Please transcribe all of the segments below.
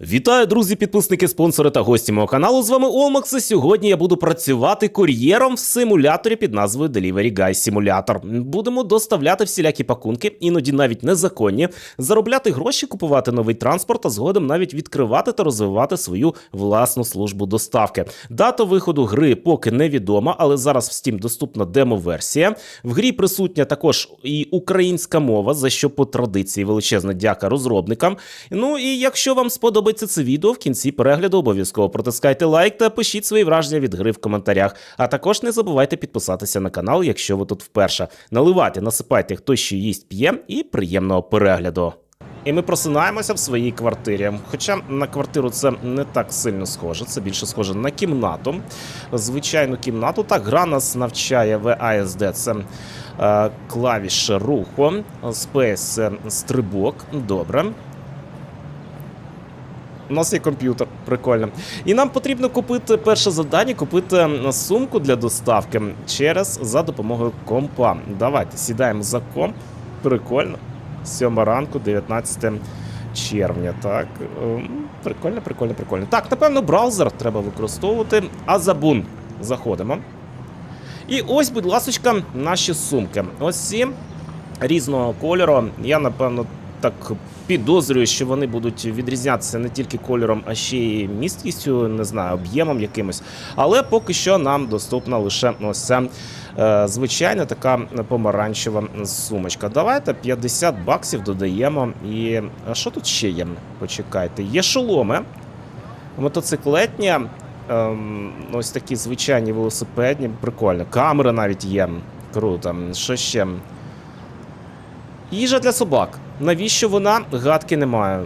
Вітаю, друзі, підписники, спонсори та гості мого каналу. З вами Олмакс. і Сьогодні я буду працювати кур'єром в симуляторі під назвою Delivery Guy Simulator. Будемо доставляти всілякі пакунки, іноді навіть незаконні, заробляти гроші, купувати новий транспорт, а згодом навіть відкривати та розвивати свою власну службу доставки. Дата виходу гри поки невідома, але зараз в Steam доступна демо-версія. В грі присутня також і українська мова, за що по традиції величезна дяка розробникам. Ну і якщо вам сподобається це відео, в кінці перегляду обов'язково протискайте лайк та пишіть свої враження від гри в коментарях. А також не забувайте підписатися на канал, якщо ви тут вперше. Наливайте, насипайте, хто що їсть, п'є, і приємного перегляду. І ми просинаємося в своїй квартирі. Хоча на квартиру це не так сильно схоже, це більше схоже на кімнату. Звичайну кімнату. Так, гра нас навчає VASD, це е, клавіші руху, Space це стрибок. Добре. У нас є комп'ютер, прикольно. І нам потрібно купити перше завдання, купити сумку для доставки через за допомогою компа. Давайте сідаємо за комп. Прикольно. Сьома ранку, 19 червня. Так. ем, Прикольно, прикольно, прикольно. Так, напевно, браузер треба використовувати. Азабун. Заходимо. І ось, будь ласочка, наші сумки. Ось ці різного кольору. Я, напевно, так підозрюю, що вони будуть відрізнятися не тільки кольором, а ще й місткістю, не знаю, об'ємом якимось. Але поки що нам доступна лише ось ця е, звичайна така помаранчева сумочка. Давайте 50 баксів додаємо. І а що тут ще є? Почекайте, є шоломи, мотоциклетні. Ем, ось такі звичайні велосипедні, прикольно. Камера навіть є. Круто. Що ще? Їжа для собак. Навіщо вона? Гадки немає.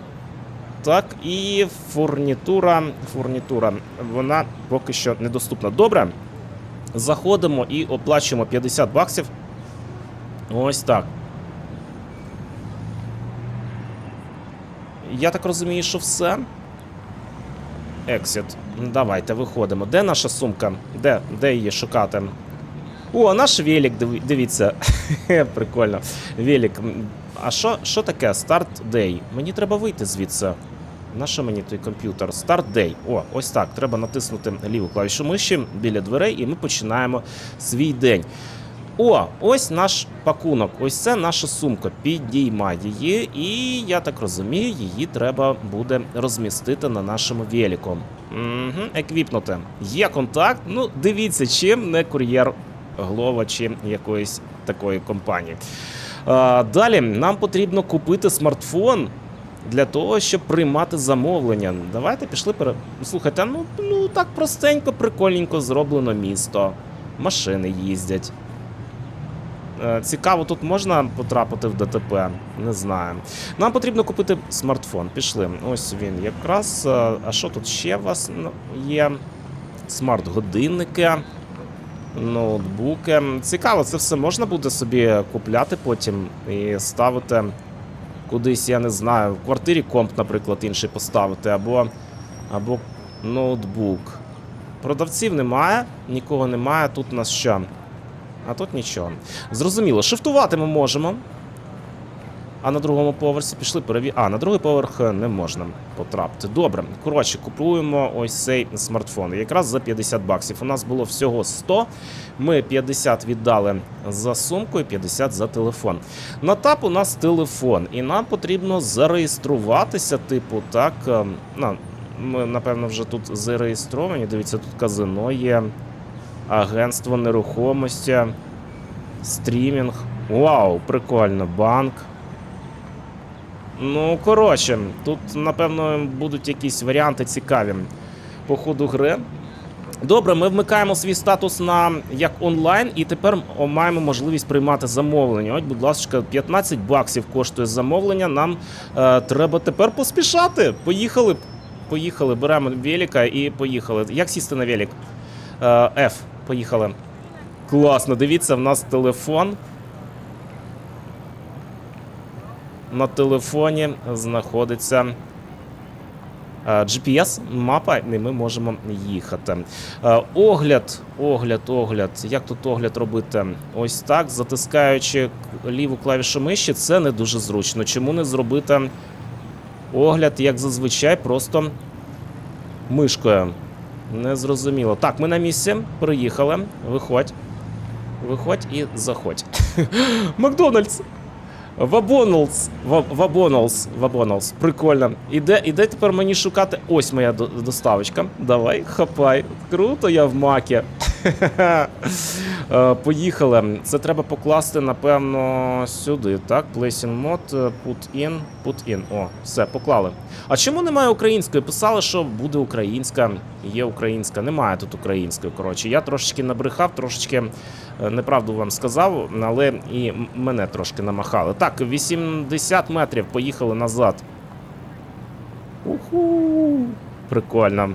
Так, і фурнітура. Фурнітура. Вона поки що недоступна. Добре. Заходимо і оплачуємо 50 баксів. Ось так. Я так розумію, що все. Exit. Давайте виходимо. Де наша сумка? Де, Де її шукати? О, наш велик, дивіться. Прикольно. Велик. А що, що таке? Start Day? Мені треба вийти звідси. На що мені той комп'ютер? Start Day. О, ось так. Треба натиснути ліву клавішу миші біля дверей, і ми починаємо свій день. О, ось наш пакунок. Ось це наша сумка. Підіймай її, і я так розумію, її треба буде розмістити на нашому велику. Угу, еквіпнути. Є контакт. Ну, дивіться, чим не кур'єр Глова чи якоїсь такої компанії. Далі нам потрібно купити смартфон для того, щоб приймати замовлення. Давайте пішли пере... Слухайте, ну, ну так простенько, прикольненько зроблено місто. Машини їздять. Е, Цікаво, тут можна потрапити в ДТП? Не знаю. Нам потрібно купити смартфон. Пішли. Ось він якраз. Е, А що тут ще у вас ну, є? Смарт-годинники, ноутбуки. Цікаво, це все можна буде собі купляти потім і ставити кудись, я не знаю, в квартирі комп, наприклад, інший поставити, або, або ноутбук. Продавців немає, нікого немає. Тут у нас що? А тут нічого. Зрозуміло, шифтувати ми можемо. А на другому поверсі пішли переві... А, на другий поверх не можна потрапити. Добре. Коротше, купуємо ось цей смартфон. Якраз за 50 баксів. У нас було всього 100. Ми 50 віддали за сумку і 50 за телефон. На тап у нас телефон, і нам потрібно зареєструватися, типу, так. ем, Ну, ми, напевно, вже тут зареєстровані. Дивіться, тут казино є, агентство нерухомості, стрімінг. Вау, прикольно, банк. Ну, коротше, тут, напевно, будуть якісь варіанти цікаві по ходу гри. Добре, ми вмикаємо свій статус на як онлайн, і тепер маємо можливість приймати замовлення. Ось, будь ласка, 15 баксів коштує замовлення. Нам е, треба тепер поспішати. Поїхали. Поїхали, беремо велика і поїхали. Як сісти на велик? Е, F. Поїхали. Класно, дивіться, в нас телефон. На телефоні знаходиться е, GPS-мапа, і ми можемо їхати. Е, Огляд, огляд, огляд. Як тут огляд робити? Ось так, затискаючи ліву клавішу миші, це не дуже зручно. Чому не зробити Огляд, як зазвичай, просто мишкою. Незрозуміло. Так, ми на місці. Приїхали. Виходь. Виходь і заходь. Макдональдс! Вабоналдс. Ва- Вабоналс. Вабоналдс. Прикольно. Іде, іде тепер мені шукати. Ось моя доставочка. Давай, хапай. Круто, я в макі. Е, Поїхали. Це треба покласти, напевно, сюди. Так, placing mod, е, put in, put in. О, все, поклали. А чому немає української? Писали, що буде українська, є українська. Немає тут української. Коротше, я трошечки набрехав, трошечки е, неправду вам сказав, але і мене трошки намахали. Так, 80 метрів, поїхали назад. Уху! Прикольно.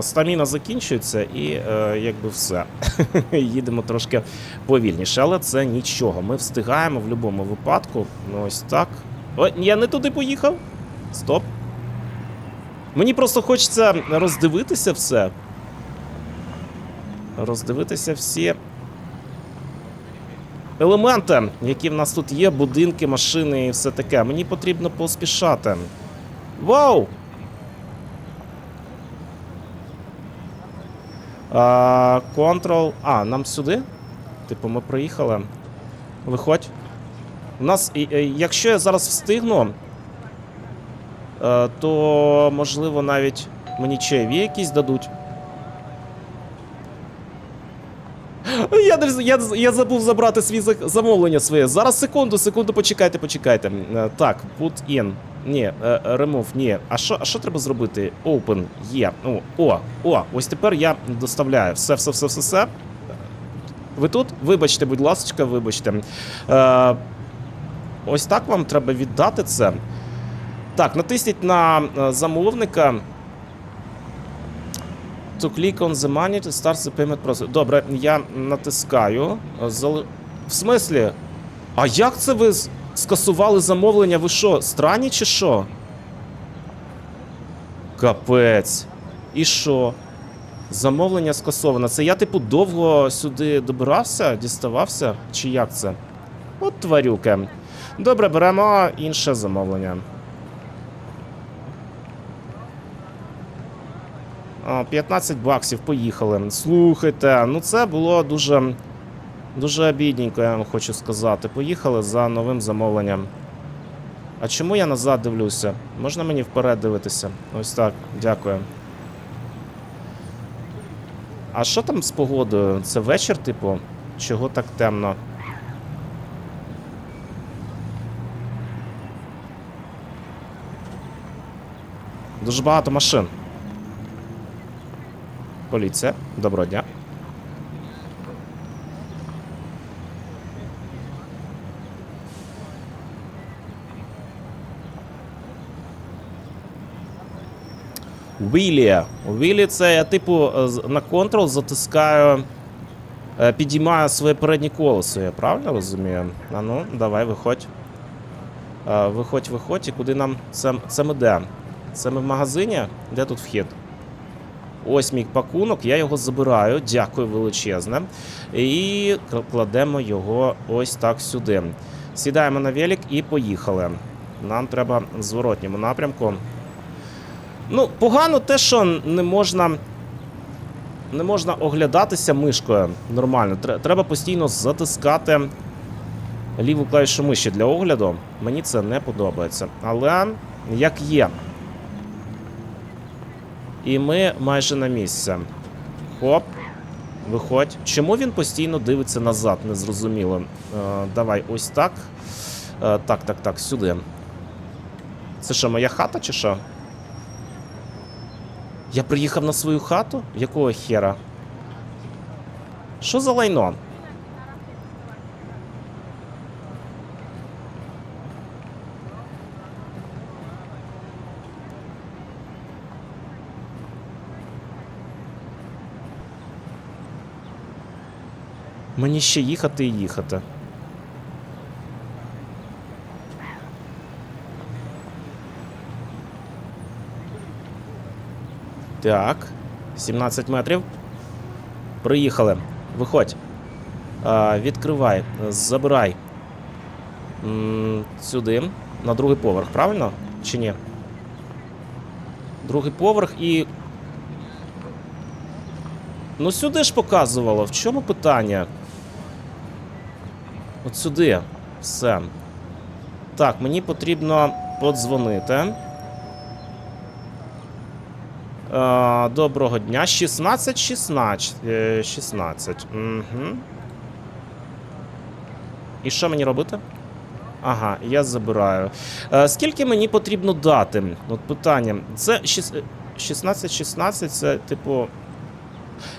Стаміна закінчується і е, якби все. Їдемо трошки повільніше, але це нічого. Ми встигаємо в будь-якому випадку. Ну, ось так. О, я не туди поїхав. Стоп. Мені просто хочеться роздивитися все. Роздивитися всі елементи, які в нас тут є, будинки, машини і все таке. Мені потрібно поспішати. Вау! Control. А, нам сюди? Типу, ми приїхали. Виходь. У нас, і- якщо я зараз встигну, е, то можливо навіть мені чаєві якісь дадуть. Я, я, я забув забрати свій замовлення своє. Зараз секунду, секунду, почекайте, почекайте. Е, Так, put in. Ні, е, remove, ні. А що, а що треба зробити? Open, є. О, о, о, ось тепер я доставляю. Все, все, все, все, все. Ви тут? Вибачте, будь ласка, вибачте. Е, ось так вам треба віддати це. Так, натисніть на е, замовника. To click on the money to start the payment process. Добре, я натискаю. В смислі? А як це ви скасували замовлення? Ви що, странні чи що? Капець. І що? Замовлення скасовано. Це я, типу, довго сюди добирався, діставався? Чи як це? От тварюки. Добре, беремо інше замовлення. А, 15 баксів, поїхали. Слухайте, ну це було дуже. Дуже обідненько, я вам хочу сказати. Поїхали за новим замовленням. А чому я назад дивлюся? Можна мені вперед дивитися? Ось так, дякую. А що там з погодою? Це вечір, типу? Чого так темно? Дуже багато машин. Поліція, доброго дня. Вілі. Вілі це я типу е, на контрол затискаю, е, підіймаю своє переднє колесо, я правильно розумію? А ну, давай, виходь. Е, Виходь, виходь, і куди нам це, це ми де? Це ми в магазині? Де тут вхід? Ось мій пакунок, я його забираю. Дякую величезне. І кладемо його ось так сюди. Сідаємо на велик і поїхали. Нам треба в зворотньому напрямку. Ну, погано те, що не можна. Не можна оглядатися мишкою нормально. Треба постійно затискати ліву клавішу миші для огляду. Мені це не подобається. Але як є. І ми майже на місці. Хоп. Виходь. Чому він постійно дивиться назад? Незрозуміло. Е, давай ось так. Е, так, так, так, сюди. Це що, моя хата чи що? Я приїхав на свою хату? Якого хера? Що за лайно? Мені ще їхати і їхати. Так. 17 метрів. Приїхали. Виходь. А, відкривай, забирай. М, сюди. На другий поверх, правильно? Чи ні? Другий поверх і. Ну сюди ж показувало. В чому питання? От сюди. Все. Так, мені потрібно подзвонити. Е, доброго дня. 16, 16. е, 16. Угу. І що мені робити? Ага, я забираю. Е, скільки мені потрібно дати? От питання. Це 16-16, це типу.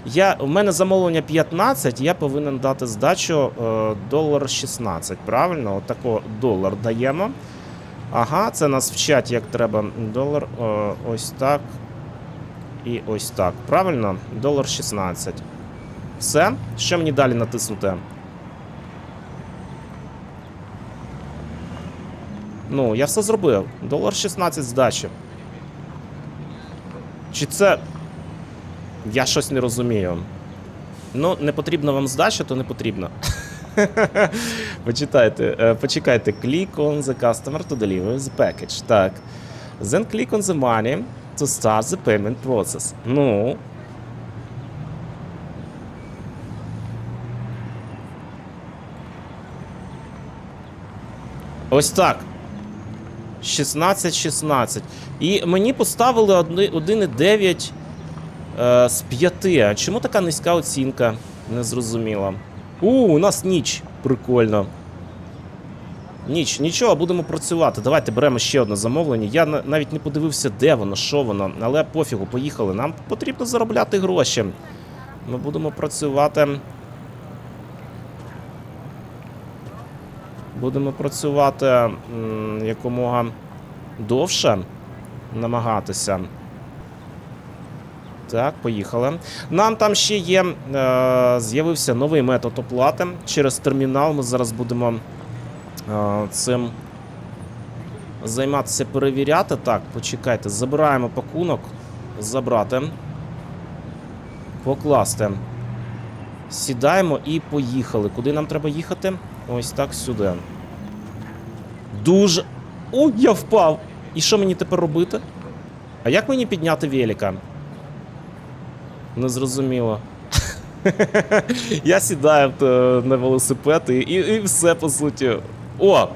Я, у мене замовлення 15, я повинен дати здачу е, долар 16, правильно? Отако долар даємо. Ага, це нас вчать, як треба. Долар ось так. І ось так. Правильно? Долар 16. Все. Що мені далі натиснути? Ну, я все зробив. Долар 16 здачі. Чи це. Я щось не розумію. Ну, не потрібна вам здача, то не потрібно. Почитайте, е, почекайте. Click on the customer to deliver the package. Так. Then click on the money to start the payment process. Ну. Ось так. 16-16. І мені поставили одни- 1,9 е, з 5. А чому така низька оцінка? Не зрозуміло. У, у нас ніч. Прикольно. Ніч, нічого, будемо працювати. Давайте беремо ще одне замовлення. Я навіть не подивився, де воно, що воно, але пофігу, поїхали. Нам потрібно заробляти гроші. Ми будемо працювати. Будемо працювати якомога довше намагатися. Так, поїхали. Нам там ще є. Е, з'явився новий метод оплати через термінал. Ми зараз будемо цим займатися перевіряти. Так, почекайте, забираємо пакунок. Забрати. Покласти. Сідаємо і поїхали. Куди нам треба їхати? Ось так сюди. Дуже. О, я впав! І що мені тепер робити? А як мені підняти велика? Незрозуміло. Я сідаю е, на велосипед і, і все по суті. О!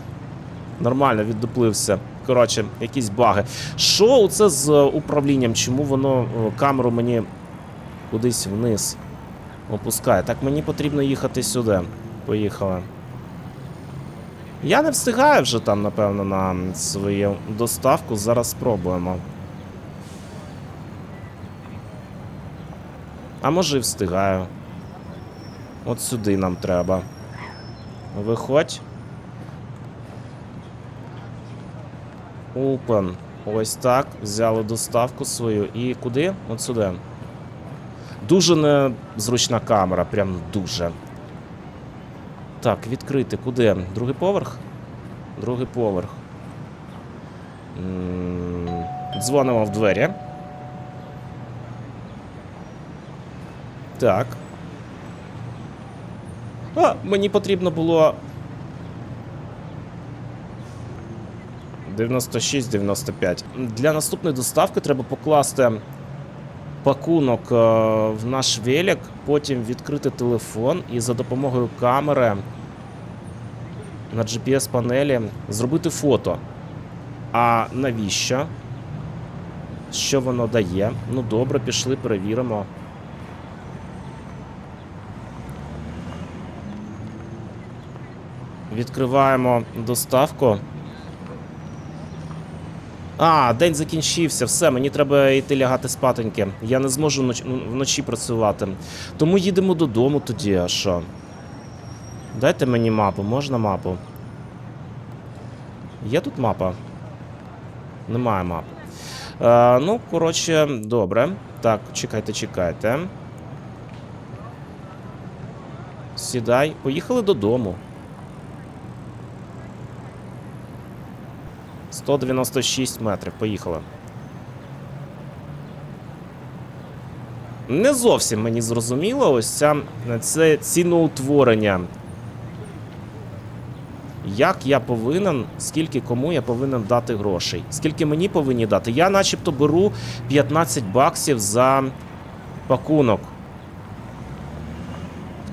Нормально, віддуплився. Коротше, якісь баги. Що це з е, управлінням? Чому воно е, камеру мені кудись вниз опускає? Так мені потрібно їхати сюди. Поїхали. Я не встигаю вже там, напевно, на свою доставку. Зараз спробуємо. А може і встигаю. От сюди нам треба. Виходь. Open. Ось так. Взяли доставку свою. І куди? От сюди. Дуже незручна камера, прям дуже. Так, відкрити. Куди? Другий поверх? Другий поверх. Дзвонимо в двері. Так. А, мені потрібно було. 96-95. Для наступної доставки треба покласти пакунок е, в наш велик, потім відкрити телефон і за допомогою камери на GPS-панелі зробити фото. А навіщо? Що воно дає? Ну добре, пішли, перевіримо. Відкриваємо доставку. А, день закінчився, все, мені треба йти лягати спатоньки. Я не зможу вноч- вночі працювати. Тому їдемо додому тоді, а що? Дайте мені мапу, можна мапу? Є тут мапа? Немає мапи. Е, ну, коротше, добре. Так, чекайте, чекайте. Сідай. Поїхали додому. 196 метрів. Поїхали. Не зовсім мені зрозуміло ось ця, це ціноутворення. Як я повинен, скільки кому я повинен дати грошей? Скільки мені повинні дати? Я начебто беру 15 баксів за пакунок.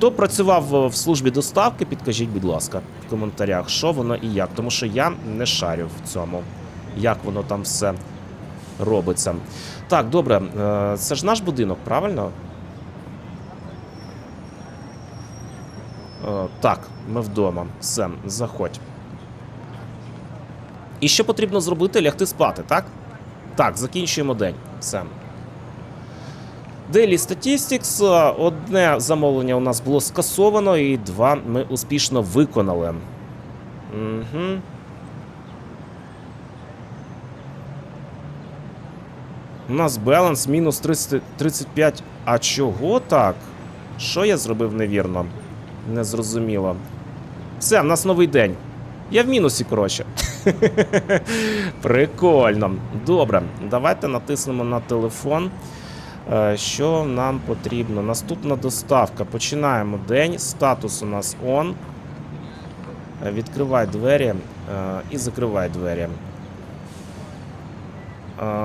Хто працював в службі доставки, підкажіть, будь ласка, в коментарях, що воно і як. Тому що я не шарю в цьому, як воно там все робиться. Так, добре, е, це ж наш будинок, правильно? Е, Так, ми вдома. Все, заходь. І що потрібно зробити? Лягти спати, так? Так, закінчуємо день. Все. Daily Statistics. Одне замовлення у нас було скасовано, і два ми успішно виконали. Угу. У нас баланс мінус 30, 35. А чого так? Що я зробив невірно? Незрозуміло. Все, в нас новий день. Я в мінусі, коротше. Прикольно. Добре, давайте натиснемо на телефон. Е, Що нам потрібно? Наступна доставка. Починаємо день. Статус у нас on. Е, Відкривай двері е, і закривай двері.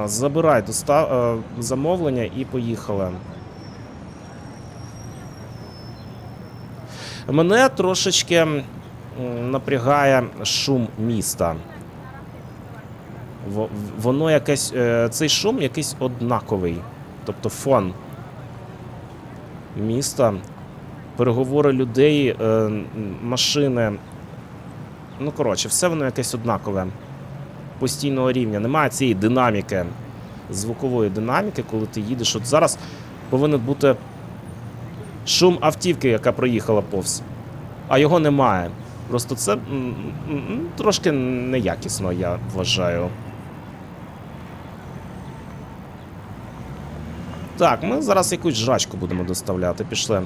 Забирай достав... замовлення і поїхали. Мене трошечки напрягає шум міста. Воно якесь. Цей шум якийсь однаковий. Тобто фон міста, переговори людей, е, машини. Ну, коротше, все воно якесь однакове. Постійного рівня. Немає цієї динаміки, звукової динаміки, коли ти їдеш. От зараз повинен бути шум автівки, яка проїхала повз. А його немає. Просто це трошки неякісно, я вважаю. Так, ми зараз якусь жрачку будемо доставляти. Пішли.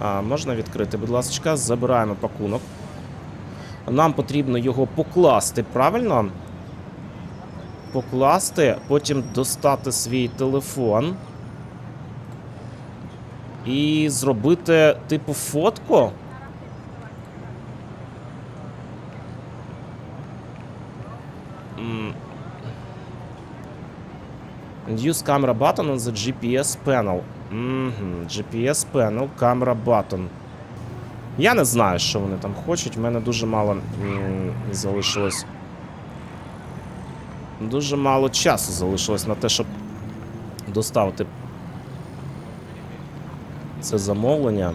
А, можна відкрити, будь ласка, забираємо пакунок. Нам потрібно його покласти, правильно? Покласти, потім достати свій телефон. І зробити, типу, фотку. Use camera button on the GPS panel. Угу. GPS panel, camera button. Я не знаю, що вони там хочуть. У мене дуже мало м, залишилось. Дуже мало часу залишилось на те, щоб доставити це замовлення.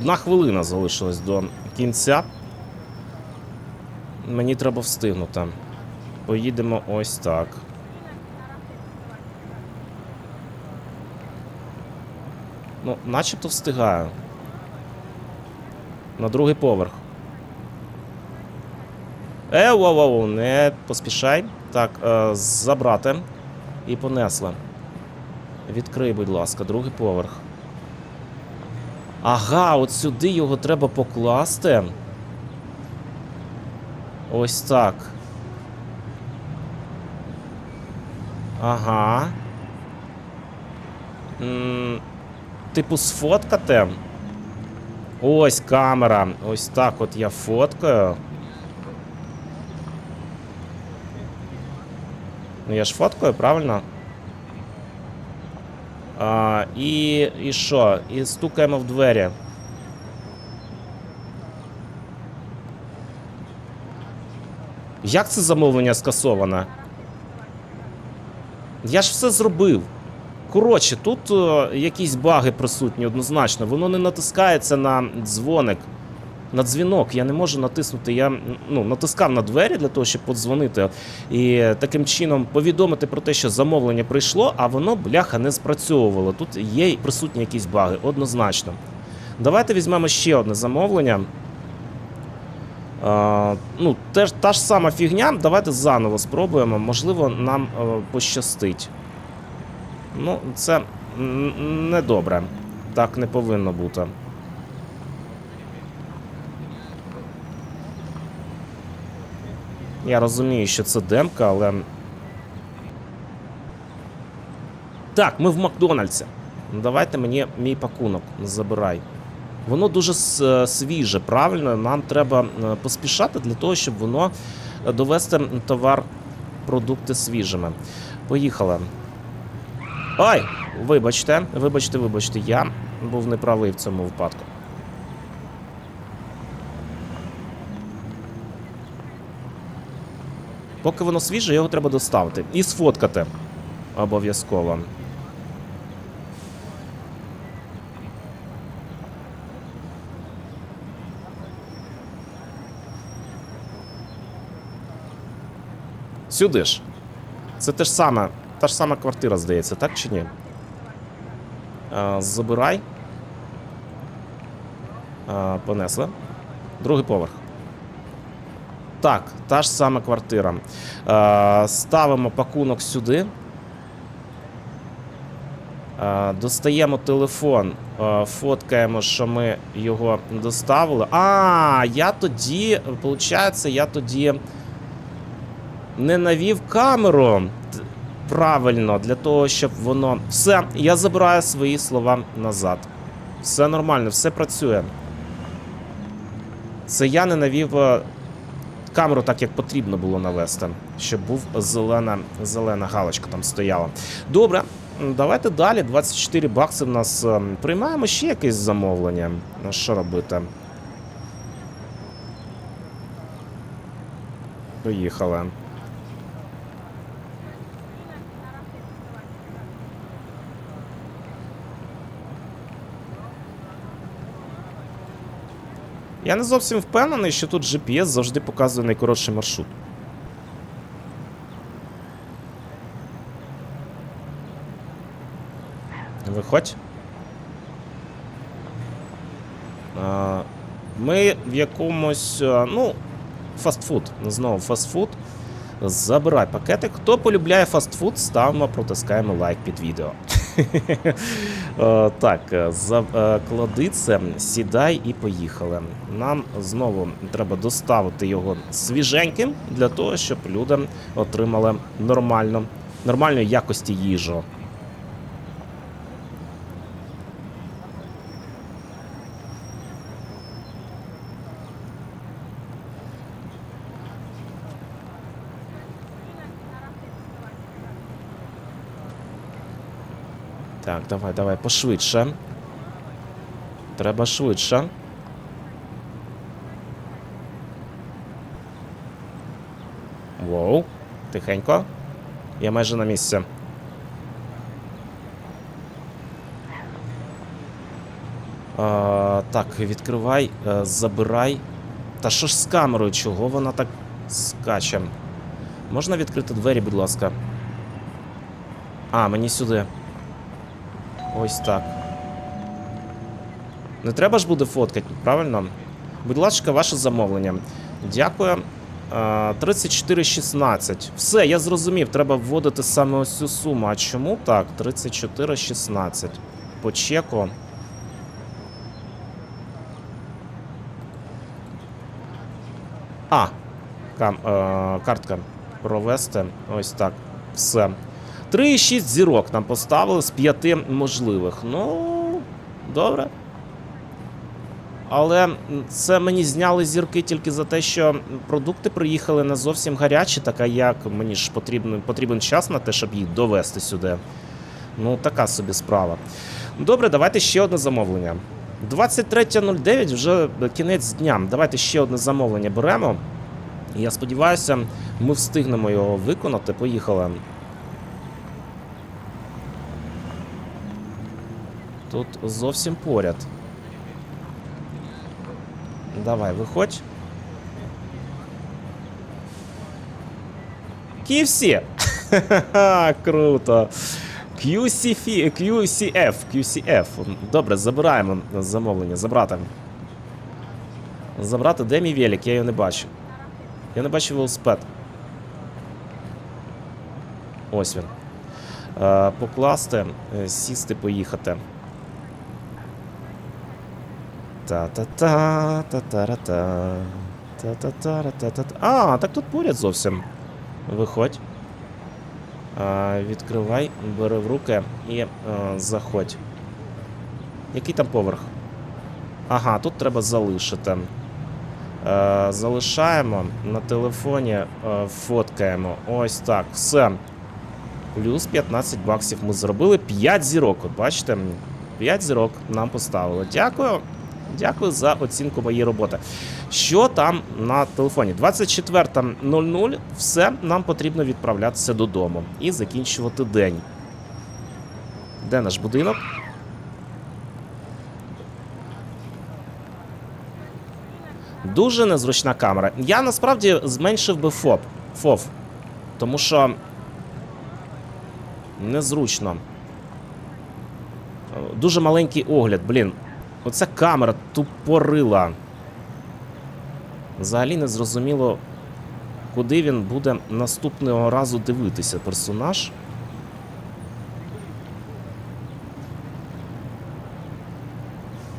Одна хвилина залишилась до кінця. Мені треба встигнути. Поїдемо ось так. Ну, начебто встигаю. На другий поверх. Е, воу, воу, не поспішай. Так, е, забрати. І понесли. Відкрий, будь ласка, другий поверх. Ага, от сюди його треба покласти. Ось так. Ага. М, Типу, сфоткати. Ось камера. Ось так от я фоткаю. Ну я ж фоткаю, правильно? А, і, і що? І стукаємо в двері. Як це замовлення скасоване? Я ж все зробив. Коротше, тут о, якісь баги присутні однозначно. Воно не натискається на дзвоник. На дзвінок я не можу натиснути. Я ну, натискав на двері для того, щоб подзвонити і таким чином повідомити про те, що замовлення прийшло, а воно, бляха, не спрацьовувало. Тут є присутні якісь баги, однозначно. Давайте візьмемо ще одне замовлення. Е, ну, теж, та ж сама фігня. Давайте заново спробуємо. Можливо, нам е, пощастить. Ну, це недобре. Так не повинно бути. Я розумію, що це демка, але. Так, ми в Макдональдсі. Ну, Давайте мені мій пакунок забирай. Воно дуже е, свіже, правильно. Нам треба е, поспішати для того, щоб воно е, довести товар, продукти свіжими. Поїхали. Ой! Вибачте, вибачте, вибачте, я був неправий в цьому випадку. Поки воно свіже, його треба доставити. І сфоткати. Обов'язково. Сюди ж. Це те ж саме, та ж сама квартира, здається, так чи ні? А, забирай. А, понесли. Другий поверх. Так, та ж сама квартира. Е, ставимо пакунок сюди. Е, достаємо телефон, е, фоткаємо, що ми його доставили. А, я тоді, виходить, я тоді не навів камеру. Правильно, для того, щоб воно. Все, я забираю свої слова назад. Все нормально, все працює. Це я не навів камеру так, як потрібно було навести, щоб був зелена, зелена галочка там стояла. Добре, давайте далі. 24 бакси в нас. ем, Приймаємо ще якесь замовлення. Ну, Що робити? Поїхали. Я не зовсім впевнений, що тут GPS завжди показує найкоротший маршрут. Виходь. Ми в якомусь. Ну, фастфуд. Знову фастфуд. Забирай пакетик. Хто полюбляє фастфуд, ставимо, протискаємо лайк під відео. Е, Так, е, за- е, це, сідай і поїхали. Нам знову треба доставити його свіженьким для того, щоб люди отримали нормально, нормальної якості їжу. Давай, давай, пошвидше. Треба швидше. Воу, тихенько. Я майже на місці. А, так, відкривай, е, забирай. Та що ж з камерою? Чого вона так скаче? Можна відкрити двері, будь ласка. А, мені сюди. Ось так. Не треба ж буде фоткати, правильно? Будь ласка, ваше замовлення. Дякую. Е, 34,16. Все, я зрозумів, треба вводити саме ось цю суму. А чому так? 34,16. По чеку. А. Кам, е, картка. Провести. Ось так. Все. 3,6 зірок нам поставили з 5 можливих. Ну, добре. Але це мені зняли зірки тільки за те, що продукти приїхали не зовсім гарячі, така як мені ж потрібен, потрібен час на те, щоб їх довести сюди. Ну, така собі справа. Добре, давайте ще одне замовлення. 23.09 вже кінець дня. Давайте ще одне замовлення беремо. Я сподіваюся, ми встигнемо його виконати. Поїхали. Тут зовсім поряд. Давай, виходь. KFC! Круто. QCF, QCF, QCF. Добре, забираємо замовлення. Забрати. Забрати, де мій велик? Я його не бачу. Я не бачу велосипед. Ось він. Е, покласти, е, сісти, поїхати. А, так тут поряд зовсім. Виходь. Відкривай, бери в руки і а, заходь. Який там поверх? Ага, тут треба залишити. Е, залишаємо на телефоні, е, фоткаємо. Ось так. Все. Плюс 15 баксів ми зробили. 5 зірок. Бачите, 5 зірок нам поставили. Дякую. Дякую за оцінку моєї роботи. Що там на телефоні? 24.00. Все, нам потрібно відправлятися додому і закінчувати день. Де наш будинок? Дуже незручна камера. Я насправді зменшив би ФОП. ФОВ. Тому що незручно. Дуже маленький огляд, блін. Оця камера тупорила. Взагалі не зрозуміло, куди він буде наступного разу дивитися персонаж.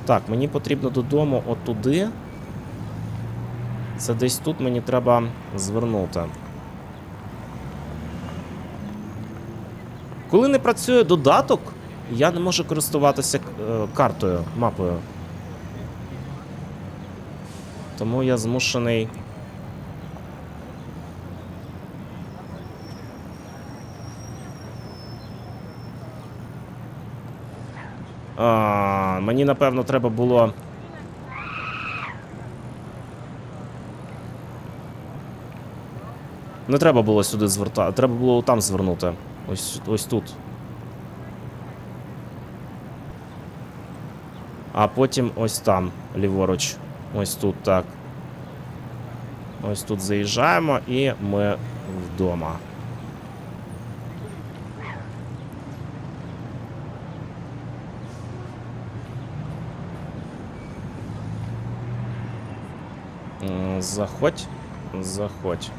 Так, мені потрібно додому отуди. Це десь тут мені треба звернути. Коли не працює додаток, я не можу користуватися е, картою, мапою. Тому я змушений. А, мені напевно треба було. Не треба було сюди звертати, треба було там звернути. Ось, ось тут. А потім ось там, ліворуч. Ось тут так. Ось тут заїжджаємо і ми вдома. Заходь. Заходь.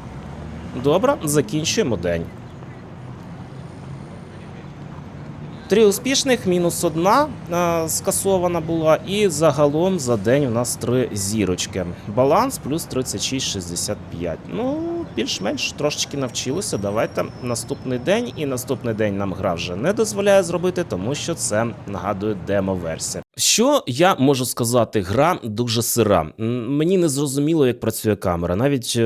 Добре, закінчуємо день. Три успішних, мінус одна е, скасована була, і загалом за день у нас три зірочки. Баланс плюс 36,65. Ну, більш-менш трошечки навчилися. Давайте наступний день, і наступний день нам гра вже не дозволяє зробити, тому що це нагадує демо-версія. Що я можу сказати? Гра дуже сира. Мені не зрозуміло, як працює камера. Навіть е,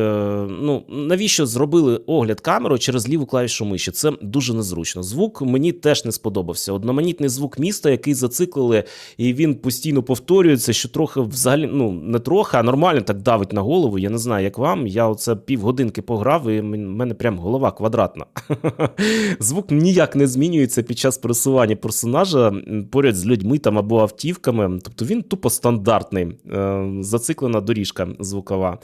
ну навіщо зробили огляд камерою через ліву клавішу миші? Це дуже незручно. Звук мені теж не сподобався. Одноманітний звук міста, який зациклили, і він постійно повторюється, що трохи взагалі, ну не трохи, а нормально так давить на голову. Я не знаю, як вам. Я оце півгодинки пограв, і в мене прям голова квадратна. Звук ніяк не змінюється під час пересування персонажа поряд з людьми там або автівками. Тобто він тупо стандартний, е, зациклена доріжка звукова.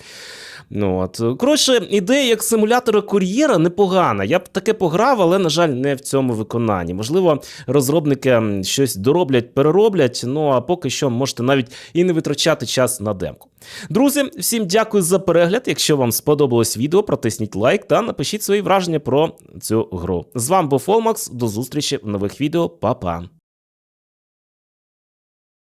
Ну, от. Коротше, ідея як симулятора кур'єра непогана. Я б таке пограв, але, на жаль, не в цьому виконанні. Можливо, розробники щось дороблять, перероблять. Ну а поки що можете навіть і не витрачати час на демку. Друзі, всім дякую за перегляд. Якщо вам сподобалось відео, протисніть лайк та напишіть свої враження про цю гру. З вами був Олмакс. До зустрічі в нових відео. Па-па.